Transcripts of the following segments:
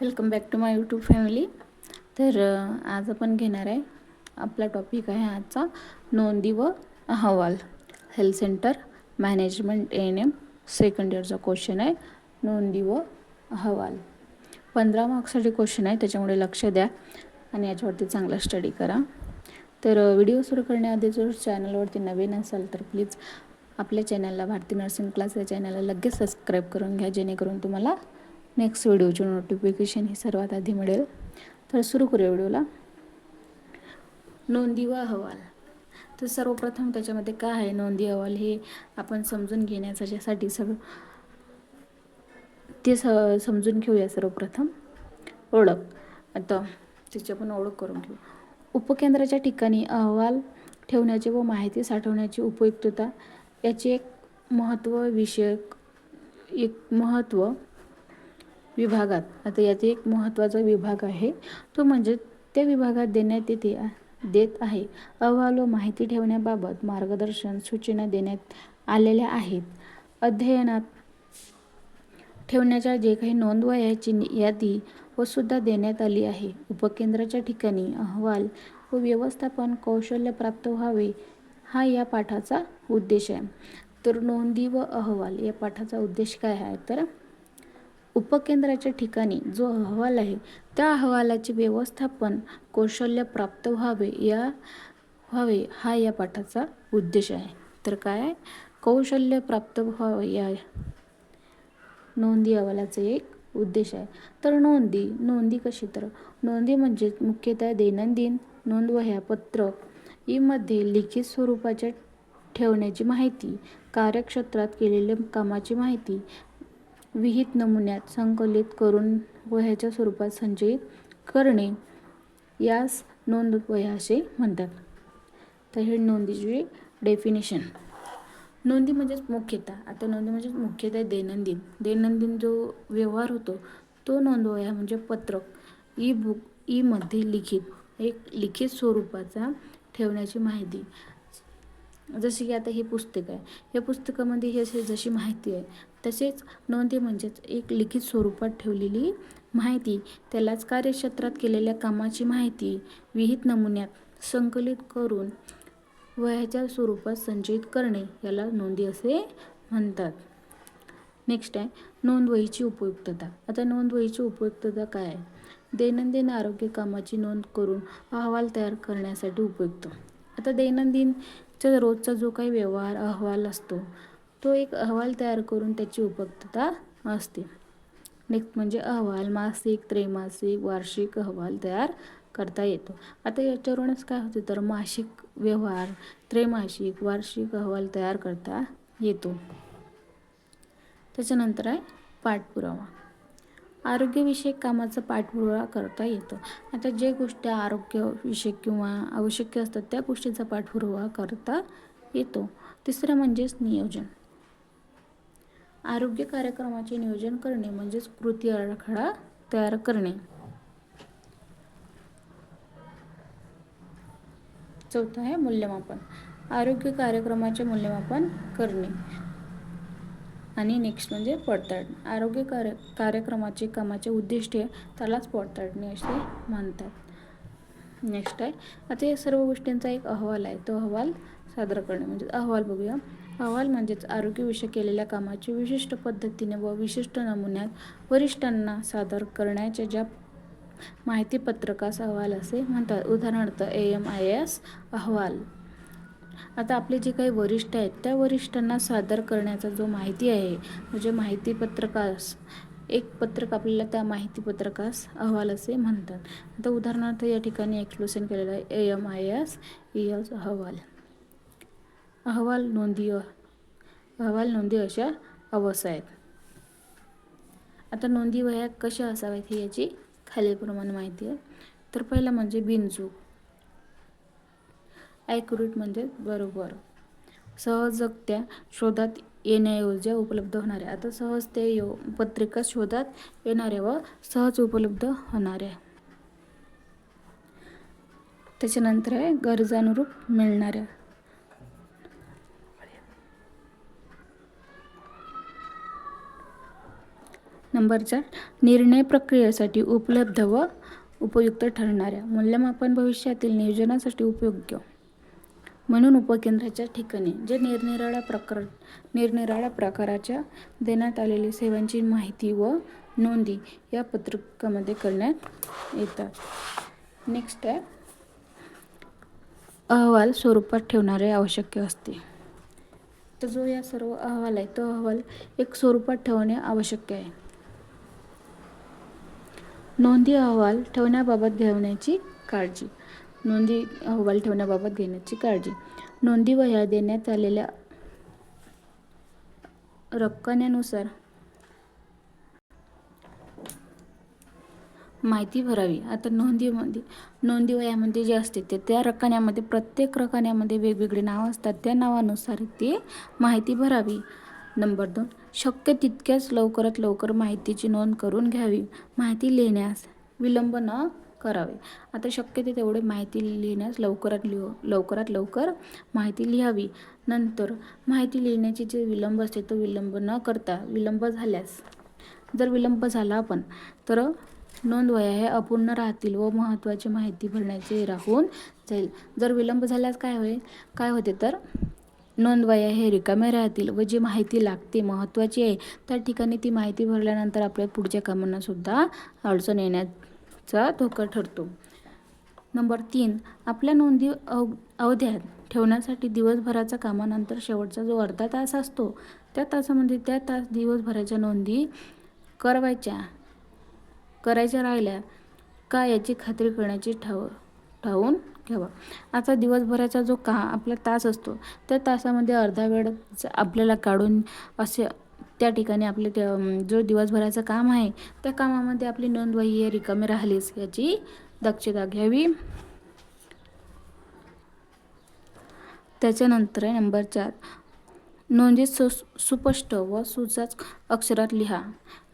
Welcome back to my YouTube family. तर आज आपण घेणार आहे आपला टॉपिक आहे आजचा नोंदी व अहवाल. Health centre management N M second इयरचा question आहे नोंदी व अहवाल. पंधरा मार्क्ससाठी क्वेश्चन आहे त्याच्यामुळे लक्ष द्या आणि याच्यावरती चांगला स्टडी करा. तर व्हिडिओ सुरू करण्याआधी जर चॅनलवरती नवीन असाल तर प्लीज आपल्या चॅनलला भारती नर्सिंग क्लास या चॅनलला लगेच सबस्क्राईब करून घ्या जेणेकरून तुम्हाला नेक्स्ट व्हिडिओचे नोटिफिकेशन ही सर्वात आधी मिळेल. तर सुरू करूया व्हिडिओला. नोंदी व अहवाल. तर सर्वप्रथम त्याच्यामध्ये काय आहे? नोंदी अहवाल हे आपण समजून घेण्याच्यासाठी सगळं ते स समजून घेऊया सर्वप्रथम. ओळख. आता त्याची आपण ओळख करून घेऊ. उपकेंद्राच्या ठिकाणी अहवाल ठेवण्याची व माहिती साठवण्याची उपयुक्तता याचे एक महत्त्व विषयक एक महत्त्व विभागात. आता याचा एक महत्त्वाचा विभाग आहे. तो म्हणजे त्या विभागात देण्यात येते देत आहे. अहवाल व माहिती ठेवण्याबाबत मार्गदर्शन सूचना देण्यात आलेल्या आहेत. अध्ययनात ठेवण्याच्या जे काही नोंदवयाची यादी व सुद्धा देण्यात आली आहे. उपकेंद्राच्या ठिकाणी अहवाल व व्यवस्थापन कौशल्य प्राप्त व्हावे हा या पाठाचा उद्देश आहे. तर नोंदी व अहवाल या पाठाचा उद्देश काय आहे? तर उपकेंद्राच्या ठिकाणी जो अहवाल आहे त्या अहवालाचे व्यवस्थापन कौशल्य प्राप्त व्हावे या व्हावे हा या पाठाचा उद्देश आहे. तर काय? कौशल्य प्राप्त व्हावे या नोंदी अहवालाचा एक उद्देश आहे. तर नोंदी नोंदी कशी तर? नोंदी म्हणजे मुख्यतः दैनंदिन नोंदवह्या पत्रक यामध्ये लिखित स्वरूपाच्या ठेवण्याची माहिती कार्यक्षेत्रात केलेल्या कामाची माहिती विहित नमुन्यात संकलित करून वह्याच्या स्वरूपात संचयित करणे यास नोंद वह्या असे म्हणतात. तर हे नोंदीची डेफिनेशन नोंदी म्हणजेच मुख्यतः. आता नोंदी म्हणजेच मुख्यतः दैनंदिन. दैनंदिन जो व्यवहार होतो तो नोंदवया म्हणजे पत्रक. ई बुक ईमध्ये लिखित एक लिखित स्वरूपाचा ठेवण्याची माहिती. जशी की आता हे पुस्तक आहे. या पुस्तकामध्ये ही अशी जशी माहिती आहे तसेच नोंदी म्हणजेच एक लिखित स्वरूपात ठेवलेली माहिती त्यालाच कार्यक्षेत्रात केलेल्या कामाची माहिती विहित नमुन्यात संकलित करून वह्याच्या स्वरूपात संचयित करणे याला नोंदी असे म्हणतात. नेक्स्ट आहे नोंदवहीची उपयुक्तता. आता नोंदवहीची उपयुक्तता काय आहे? दैनंदिन आरोग्य कामाची नोंद करून अहवाल तयार करण्यासाठी उपयुक्त. आता दैनंदिनचा रोजचा जो काही व्यवहार अहवाल असतो तो एक अहवाल तयार करून त्याची उपयुक्तता असते. नेक्स्ट म्हणजे अहवाल मासिक त्रैमासिक वार्षिक अहवाल तयार करता येतो. आता याच्यावरूनच काय होते तर मासिक व्यवहार त्रैमासिक वार्षिक अहवाल तयार करता येतो. त्याच्यानंतर आहे पाठपुरावा. आरोग्यविषयक कामाचा पाठपुरावा करता येतो. आता जे गोष्टी आरोग्यविषयक किंवा आवश्यक असतात त्या गोष्टीचा पाठपुरावा करता येतो. तिसरं म्हणजेच नियोजन. आरोग्य कार्यक्रमाचे नियोजन करणे म्हणजेच कृती आराखडा तयार करणे. चौथं आहे मूल्यमापन. आरोग्य कार्यक्रमाचे मूल्यमापन करणे. आणि नेक्स्ट म्हणजे पडताळणी. आरोग्य कार्य कार्यक्रमाचे कामाचे उद्दिष्टे त्यालाच पडताळणी असे म्हणतात. नेक्स्ट आहे. आता या सर्व गोष्टींचा एक अहवाल आहे. तो अहवाल सादर करणे. म्हणजे अहवाल बघूया. अहवाल म्हणजेच आरोग्यविषयक केलेल्या कामाची विशिष्ट पद्धतीने व विशिष्ट नमुन्यात वरिष्ठांना सादर करण्याच्या ज्या माहितीपत्रकास अहवाल असे म्हणतात. उदाहरणार्थ ए एम आय एस अहवाल. आता आपले जे काही वरिष्ठ आहेत त्या वरिष्ठांना सादर करण्याचा जो माहिती आहे म्हणजे माहितीपत्रकास एक पत्रक आपल्याला त्या माहितीपत्रकास अहवाल असे म्हणतात. आता उदाहरणार्थ या ठिकाणी एक्सप्लोसन केलेलं आहे A M I S E S अहवाल. अहवाल नोंदी अहवाल नोंदी अशा अवस्था आहेत. आता नोंदी वह्या कशा असाव्यात हे याची खालीलप्रमाणे माहिती आहे. तर पहिलं म्हणजे बिनचूक. ॲक्युरेट म्हणजे बरोबर. सहजगत्या शोधात येण्याऐवजी उपलब्ध होणाऱ्या आता सहज ते यो पत्रिका शोधात येणाऱ्या व सहज उपलब्ध होणाऱ्या. त्याच्यानंतर आहे गरजानुरूप मिळणाऱ्या. नंबर चार निर्णय प्रक्रियेसाठी उपलब्ध व उपयुक्त ठरणाऱ्या मूल्यमापन भविष्यातील नियोजनासाठी उपयोग्य. म्हणून उपकेंद्राच्या ठिकाणी जे निरनिराळ्या प्रकार निरनिराळ्या प्रकाराच्या देण्यात आलेल्या सेवांची माहिती व नोंदी या पत्रकामध्ये करण्यात येतात. नेक्स्ट आहे अहवाल स्वरूपात ठेवणारे आवश्यक असते. तर जो या सर्व अहवाल आहे तो अहवाल एक स्वरूपात ठेवणे आवश्यक आहे. नोंदी अहवाल ठेवण्याबाबत घेण्याची काळजी. नोंदी अहवाल ठेवण्याबाबत घेण्याची काळजी. नोंदी वह्या देण्यात आलेल्या रक्कन्यानुसार माहिती भरावी. आता नोंदीमध्ये नोंदी वह्यामध्ये जे असते ते त्या रकान्यामध्ये प्रत्येक रकान्यामध्ये वेगवेगळे नाव असतात. त्या नावानुसार ते माहिती भरावी. नंबर दोन शक्य तितक्याच लवकरात लवकर माहितीची नोंद करून घ्यावी. माहिती लिहिण्यास विलंब न करावे. आता शक्य ते तेवढे माहिती लिहिण्यास लवकरात लिह लवकरात लवकर माहिती लिहावी. नंतर माहिती लिहिण्याची जे विलंब असते तो विलंब न करता विलंब झाल्यास जर विलंब झाला आपण तर नोंद हे अपूर्ण राहतील व महत्त्वाची माहिती भरण्याचे राहून जाईल. जर विलंब झाल्यास काय होईल? काय होते तर नोंदवाया हे रिकामे राहतील व जी माहिती लागते महत्त्वाची आहे त्या ठिकाणी ती माहिती भरल्यानंतर आपल्या पुढच्या कामांनासुद्धा अडचण येण्याचा धोका ठरतो. नंबर तीन आपल्या नोंदी अव अवध्यात ठेवण्यासाठी दिवसभराच्या कामानंतर शेवटचा जो अर्धा तास असतो त्या तासामध्ये त्या तास दिवसभराच्या नोंदी करवायच्या करायच्या राहिल्या का याची खात्री करण्याची ठाव ठावून ठेवा. आता दिवसभराचा जो का आपला तास असतो त्या तासामध्ये अर्धा वेळ आपल्याला काढून असे त्या ठिकाणी आपले जो दिवसभराचं काम आहे त्या कामामध्ये आपली नोंदवही हे रिकामी राहिलीच याची दक्षता घ्यावी. त्याच्यानंतर आहे नंबर चार. नोंदी सु सुस्पष्ट व सुचक अक्षरात लिहा.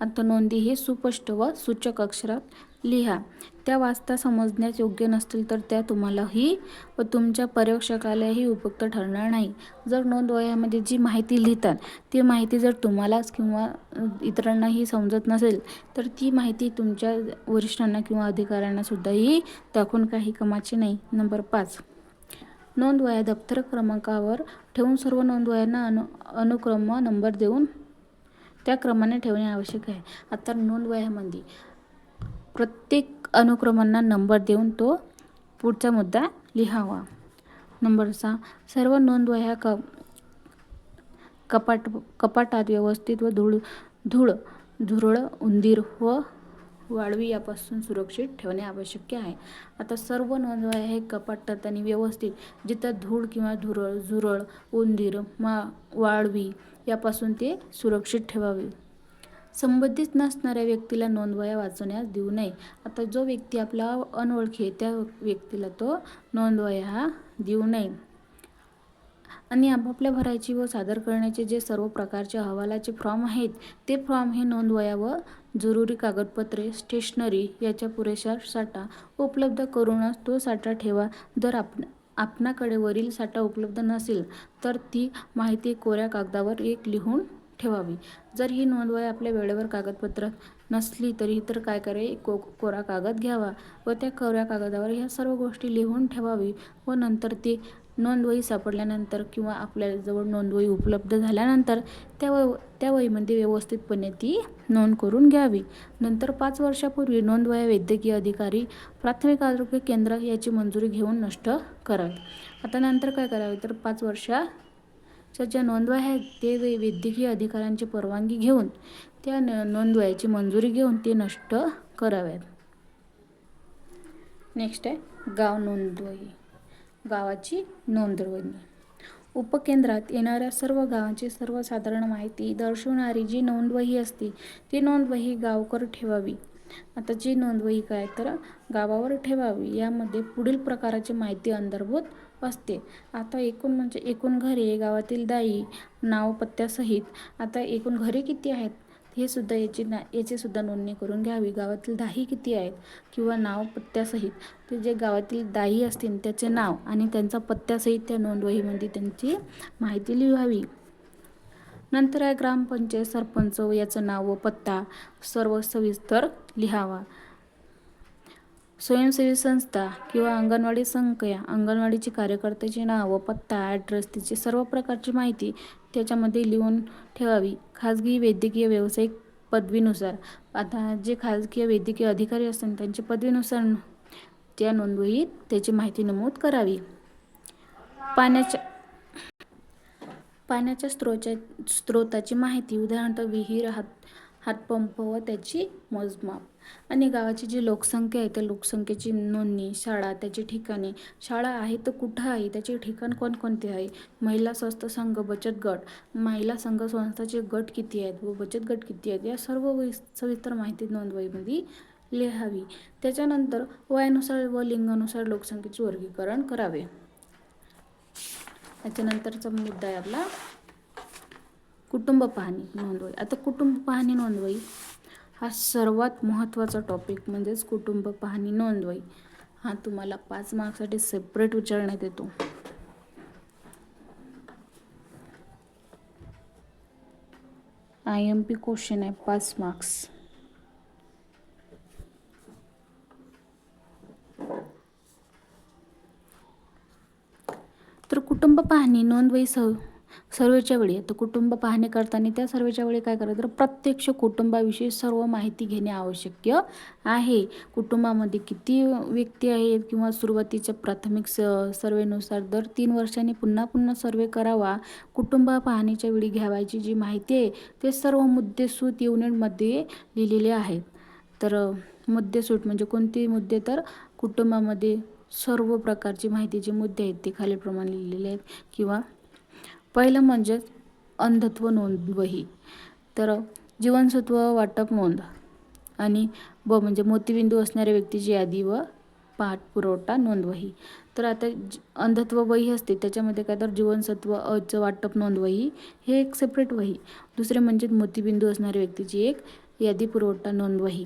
आता नोंदी ही सुस्पष्ट व सूचक अक्षरात लिहा. त्या वाचता समजण्यास योग्य नसतील तर त्या तुम्हालाही व तुमच्या पर्यवेक्षकालाही उपयुक्त ठरणार नाही. जर नोंद वयामध्ये जी माहिती लिहितात ती माहिती जर तुम्हालाच किंवा इतरांनाही समजत नसेल तर ती माहिती तुमच्या वरिष्ठांना किंवा अधिकाऱ्यांना सुद्धाही दाखवून काही कामाची नाही. नंबर पाच. नोंद वह्या दप्तर क्रमांकावर ठेवून सर्व नोंदवयांना अनु अनुक्रम नंबर देऊन त्या क्रमाने ठेवणे आवश्यक आहे. आता नोंद वह्यामध्ये प्रत्येक अनुक्रमांना नंबर देऊन तो पुढचा मुद्दा लिहावा. नंबर सहा. सर्व नोंदवह्या क कपाट कपाटात व्यवस्थित व धूळ धूळ धुरळ उंदीर व वाळवी यापासून सुरक्षित ठेवणे आवश्यक आहे. आता सर्व नोंदवह्या हे कपाटात आणि व्यवस्थित जिथं धूळ किंवा धुरळ झुरळ उंदीर मा वाळवी यापासून ते सुरक्षित ठेवावे. संबंधित नसणाऱ्या व्यक्तीला नोंदवह्या वाचवण्यास देऊ नये. आता जो व्यक्ती आपला अनोळखी आहे त्या व्यक्तीला तो नोंदवया देऊ नये. आणि आपापल्या भरायची व सादर करण्याचे जे सर्व प्रकारचे अहवालाचे फॉर्म आहेत ते फॉर्म हे नोंदवया व जरुरी कागदपत्रे स्टेशनरी याच्या पुरेशा साठा उपलब्ध करूनच तो साठा ठेवा. जर आप आपणाकडे वरील साठा उपलब्ध नसेल तर ती माहिती कोऱ्या कागदावर एक लिहून ठेवावी. जर ही नोंदवही आपल्या वेळेवर कागदपत्र नसली तरी तर काय करावे को कोरा कागद घ्यावा व त्या कोऱ्या कागदावर ह्या सर्व गोष्टी लिहून ठेवावी व नंतर ती नोंदवही सापडल्यानंतर किंवा आपल्याजवळ नोंदवही उपलब्ध झाल्यानंतर त्या व त्या वहीमध्ये व्यवस्थितपणे ती नोंद करून घ्यावी. नंतर पाच वर्षापूर्वी नोंदवया वैद्यकीय अधिकारी प्राथमिक आरोग्य केंद्र याची मंजुरी घेऊन नष्ट करावी. आता नंतर काय करावे? तर पाच वर्षा ज्या नोंदवा आहेत ते वैद्यकीय अधिकाऱ्यांची परवानगी घेऊन त्या न मंजुरी घेऊन ते नष्ट कराव्यात. नेक्स्ट आहे गाव नोंदवही गावाची नोंदवणी. उपकेंद्रात येणाऱ्या सर्व गावांची सर्वसाधारण माहिती दर्शवणारी जी नोंदवही असते ती नोंदवही गावकर ठेवावी. आता जी नोंदवही काय तर गावावर ठेवावी यामध्ये पुढील प्रकाराची माहिती अंतर्भूत असते. आता एकूण म्हणजे एकूण घरे गावातील दाई नाव पत्त्यासहित आता एकूण घरे किती आहेत? हे सुद्धा याची ना याची सुद्धा नोंदणी करून घ्यावी. गावातील दाही किती आहेत? किंवा नाव पत्त्यासहित ते जे गावातील दाही असतील त्याचे नाव आणि त्यांचा पत्त्यासहित त्या नोंदवहीमध्ये त्यांची माहिती लिहावी. नंतर आहे ग्रामपंचायत सरपंच याचं नाव व पत्ता सर्व सविस्तर लिहावा. स्वयंसेवी संस्था किंवा अंगणवाडी संख्या अंगणवाडीची कार्यकर्त्याचे नाव व पत्ता ॲड्रेस तिची सर्व प्रकारची माहिती त्याच्यामध्ये लिहून ठेवावी. खाजगी वैद्यकीय व्यावसायिक पदवीनुसार. आता जे खाजगी वैद्यकीय अधिकारी असतात त्यांच्या पदवीनुसार त्या नोंदवहीत त्याची माहिती नमूद करावी. पाण्याच्या पाण्याच्या स्त्रोच्या स्त्रोताची माहिती. उदाहरणार्थ विहीर हात हातपंप व त्याची मोजमाप. आणि गावाची जी लोकसंख्या आहे त्या लोकसंख्येची नोंदणी शाळा त्याची ठिकाणे. शाळा आहे तर कुठं आहे? त्याचे ठिकाण कोणकोणते आहे? महिला स्वस्थ संघ बचत गट. महिला संघ संस्थाचे गट किती आहेत व बचत गट किती आहेत? या सर्व सविस्तर माहिती नोंदवहीमध्ये लिहावी. त्याच्यानंतर वयानुसार व लिंगानुसार लोकसंख्येचे वर्गीकरण करावे. त्याच्यानंतरचा मुद्दा आहे आपला कुटुंब पाहणी नोंदवही आता कुटुंब पाहणी नोंदवही हा सर्वात महत्त्वाचा टॉपिक म्हणजेच कुटुंब पाहणी नोंदवही हा तुम्हाला पाच मार्क्ससाठी सेपरेट विचारण्यात येतो. आय एम पी क्वेश्चन आहे पाच मार्क्स. तर कुटुंब पाहणी नोंदवही सह सर्वेच्या वेळी तर कुटुंब पाहणे करताना त्या सर्वेच्या वेळी काय करायचं तर प्रत्यक्ष कुटुंबाविषयी सर्व माहिती घेणे आवश्यक आहे. कुटुंबामध्ये किती व्यक्ती आहेत किंवा सुरुवातीच्या प्राथमिक स सर्वेनुसार दर तीन वर्षांनी पुन्हा पुन्हा सर्वे करावा. कुटुंब पाहणीच्या वेळी घ्यावायची जी माहिती आहे ते सर्व मुद्देसूद युनिटमध्ये लिहिलेले आहेत. तर मुद्देसूट म्हणजे कोणते मुद्दे? तर कुटुंबामध्ये सर्व प्रकारची माहिती जे मुद्दे आहेत ते खालीलप्रमाणे लिहिलेले आहेत. किंवा पहिलं म्हणजेच अंधत्व नोंद वही तर जीवनसत्व वाटप नोंद आणि ब म्हणजे मोतीबिंदू असणाऱ्या व्यक्तीची यादी व पाठपुरवठा नोंदवही. तर आता ज अंधत्व वही असते त्याच्यामध्ये काय तर जीवनसत्व अचं वाटप नोंदवही हे एक सेपरेट वही. दुसरे म्हणजे मोतीबिंदू असणाऱ्या व्यक्तीची एक यादी पुरवठा नोंदवही.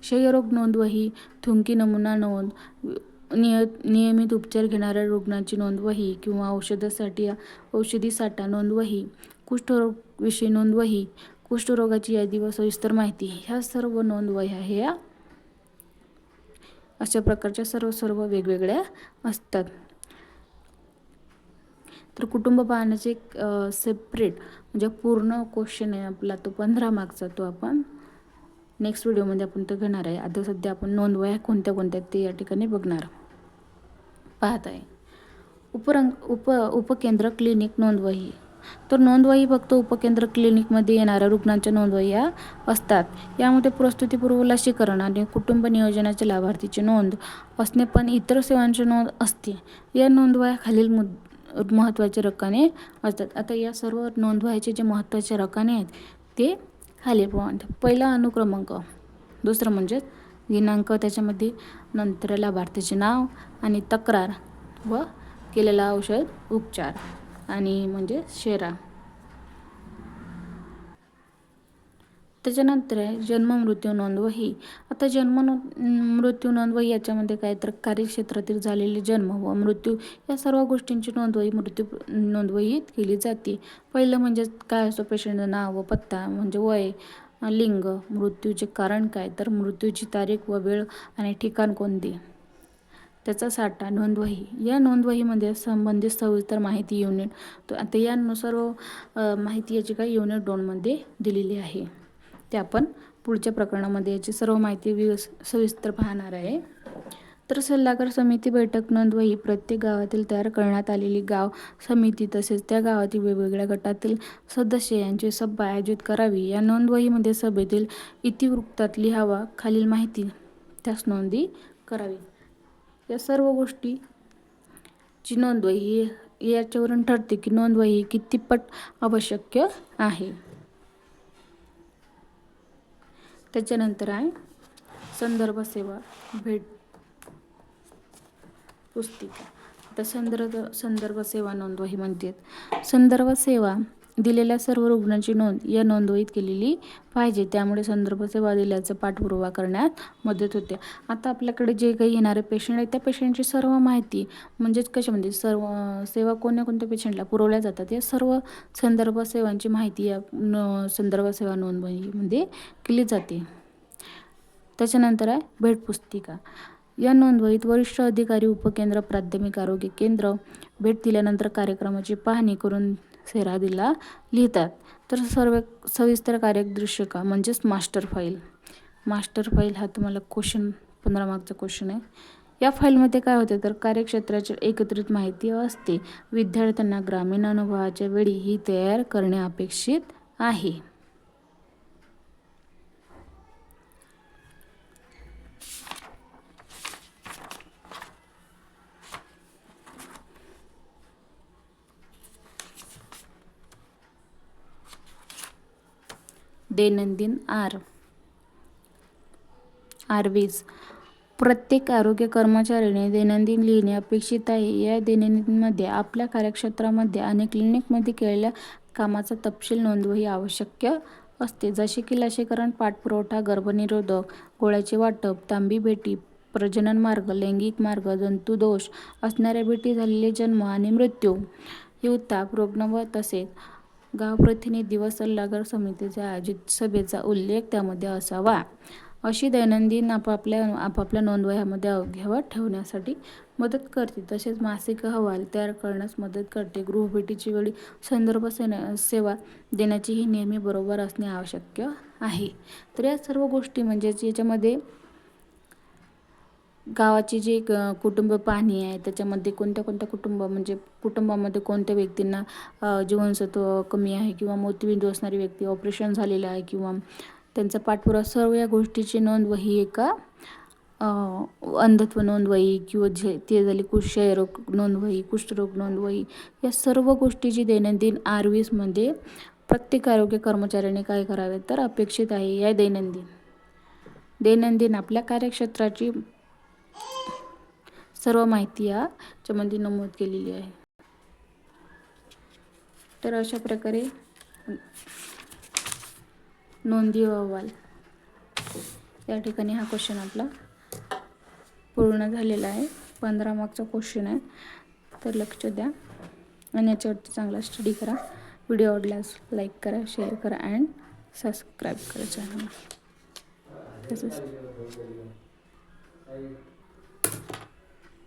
क्षयरोग नोंदवही थुंकी नमुना नोंद निय नियमित उपचार घेणाऱ्या रुग्णाची नोंदवही किंवा औषधासाठी औषधी साठा नोंदवही कुष्ठरोगविषयी नोंदवही कुष्ठरोगाची यादी व सविस्तर माहिती ह्या सर्व नोंदवह्या ह्या अशा प्रकारच्या सर्व सर्व वेगवेगळ्या असतात. तर कुटुंब पाहण्याचे एक सेपरेट म्हणजे पूर्ण क्वेश्चन आहे आपला तो पंधरा मार्कचा तो आपण. नेक्स्ट व्हिडिओमध्ये आपण तो घेणार आहे. आता सध्या आपण नोंदवया कोणत्या कोणत्या ते या ठिकाणी बघणार. पाहत आहे उपरंग उप उपकेंद्र क्लिनिक नोंदवही. तर नोंदवही फक्त उपकेंद्र क्लिनिकमध्ये येणाऱ्या रुग्णांच्या नोंदवह्या असतात. यामध्ये प्रस्तुतीपूर्व लसीकरण आणि कुटुंब नियोजनाच्या लाभार्थीची नोंद असणे पण इतर सेवांची नोंद असते. या नोंदवया खालील मुद महत्त्वाचे रकाने असतात. आता या सर्व नोंदवायचे जे महत्त्वाचे रकाने आहेत ते खालीलप्रमाणे पहिला अनुक्रमांक दुसरं म्हणजे दिनांक त्याच्यामध्ये नंतर लाभार्थीचे नाव आणि तक्रार व केलेला औषध उपचार आणि म्हणजे शेरा. त्याच्यानंतर आहे जन्म मृत्यू नोंदवही आता जन्म नो मृत्यू नोंदवही याच्यामध्ये काय तर कार्यक्षेत्रातील झालेले जन्म व मृत्यू या सर्व गोष्टींची नोंदवही मृत्यू नोंदवहीत केली जाते. पहिलं म्हणजे काय असतो पेशंटचं नाव व पत्ता म्हणजे वय. लिंग मृत्यूचे कारण काय? तर मृत्यूची तारीख व वेळ आणि ठिकाण कोणते? त्याचा साठा नोंदवही. या नोंदवहीमध्ये संबंधित सविस्तर माहिती युनिट तो आता यानुसार सर्व माहिती याची काय युनिट दोनमध्ये दिलेली आहे. ते आपण पुढच्या प्रकरणामध्ये याची सर्व माहिती वि सविस्तर पाहणार आहे. तर सल्लागार समिती बैठक नोंदवही प्रत्येक गावातील तयार करण्यात आलेली गाव समिती तसेच त्या गावातील वेगवेगळ्या गटातील सदस्य यांची सभा आयोजित करावी. या नोंदवहीमध्ये सभेतील इतिवृत्तात लिहावा खालील माहिती त्यास नोंदी करावी. या सर्व गोष्टी ची नोंदवही याच्यावरून ठरते की नोंदवही कितीपट आवश्यक आहे. त्याच्यानंतर आहे संदर्भ सेवा भेट पुस्तिका. आता संदर्भ संदर्भ सेवा नोंदवही म्हणतात. संदर्भ सेवा दिलेल्या सर्व रुग्णांची नोंद या नोंदवहीत केलेली पाहिजे. त्यामुळे संदर्भ सेवा दिल्याचा पाठपुरावा करण्यात मदत होते. आता आपल्याकडे जे काही येणारे पेशंट आहेत त्या पेशंटची सर्व माहिती म्हणजेच कशामध्ये सर्व सेवा कोणत्या कोणत्या पेशंटला पुरवल्या जातात या सर्व संदर्भ सेवांची माहिती या न संदर्भ सेवा नोंदवहीमध्ये केली जाते. त्याच्यानंतर आहे भेटपुस्तिका. या नोंदवहीत वरिष्ठ अधिकारी उपकेंद्र प्राथमिक आरोग्य केंद्र भेट दिल्यानंतर कार्यक्रमाची पाहणी करून सेरा दिला लिहितात. तर सर्व सविस्तर कार्यदृश्यका म्हणजेच मास्टर फाईल. मास्टर फाईल हा तुम्हाला क्वेश्चन पंधरा मार्कचा क्वेश्चन आहे. या फाईलमध्ये काय होते? तर कार्यक्षेत्राची एकत्रित माहिती असते. विद्यार्थ्यांना ग्रामीण अनुभवाच्या वेळी ही तयार करणे अपेक्षित आहे. दैनंदिन आर. आरवीज प्रत्येक आरोग्य कर्मचाऱ्याने दैनंदिन लिहिणे अपेक्षित आहे. या दैनंदिनमध्ये आपल्या कार्यक्षेत्रामध्ये आणि क्लिनिकमध्ये केलेल्या कामाचा तपशील नोंदवही आवश्यक असते. जसे की लसीकरण पाठपुरवठा गर्भनिरोधक गोळ्याचे वाटप तांबी भेटी प्रजनन मार्ग लैंगिक मार्ग जंतुदोष असणाऱ्या भेटी झालेले जन्म आणि मृत्यू हिवताप रुग्ण व तसेच गाव दिवस सल्लागार समितीच्या आयोजित सभेचा उल्लेख त्यामध्ये असावा. अशी दैनंदिन आपापल्या आपापल्या नोंदवह्यामध्ये अवघ्यावर ठेवण्यासाठी मदत करते. तसेच मासिक अहवाल तयार करण्यास मदत करते. गृहभेटीची वेळी संदर्भ सेना सेवा देण्याची ही नेहमी बरोबर असणे आवश्यक आहे. तर या सर्व गोष्टी म्हणजेच याच्यामध्ये गावाची जी क- कुटुंब पाहणी आहे त्याच्यामध्ये कोणत्या कोणत्या कुटुंब म्हणजे कुटुंबामध्ये कोणत्या व्यक्तींना जीवनसत्व कमी आहे किंवा मोतीबिंदू असणारी व्यक्ती ऑपरेशन झालेलं आहे किंवा त्यांचा पाठपुरावा सर्व या गोष्टीची नोंद वही एका अंधत्व नोंदवही किंवा झे ते झाली क्षयरोग नोंदवही कुष्ठरोग नोंदवही या सर्व गोष्टीची दैनंदिन आर वीसमध्ये प्रत्येक आरोग्य कर्मचाऱ्याने काय करावे तर अपेक्षित आहे या दैनंदिन. दैनंदिन आपल्या कार्यक्षेत्राची सर्व माहिती याच्यामध्ये नमूद केलेली आहे. तर अशा प्रकारे नोंदी अहवाल. या ठिकाणी हा क्वेश्चन आपला पूर्ण झालेला आहे. पंधरा मार्कचा क्वेश्चन आहे. तर लक्ष द्या. आणि याच्यावरती चांगला स्टडी करा. व्हिडिओ आवडल्यास लाईक करा शेअर करा अँड सबस्क्राईब करा चॅनल तसंच.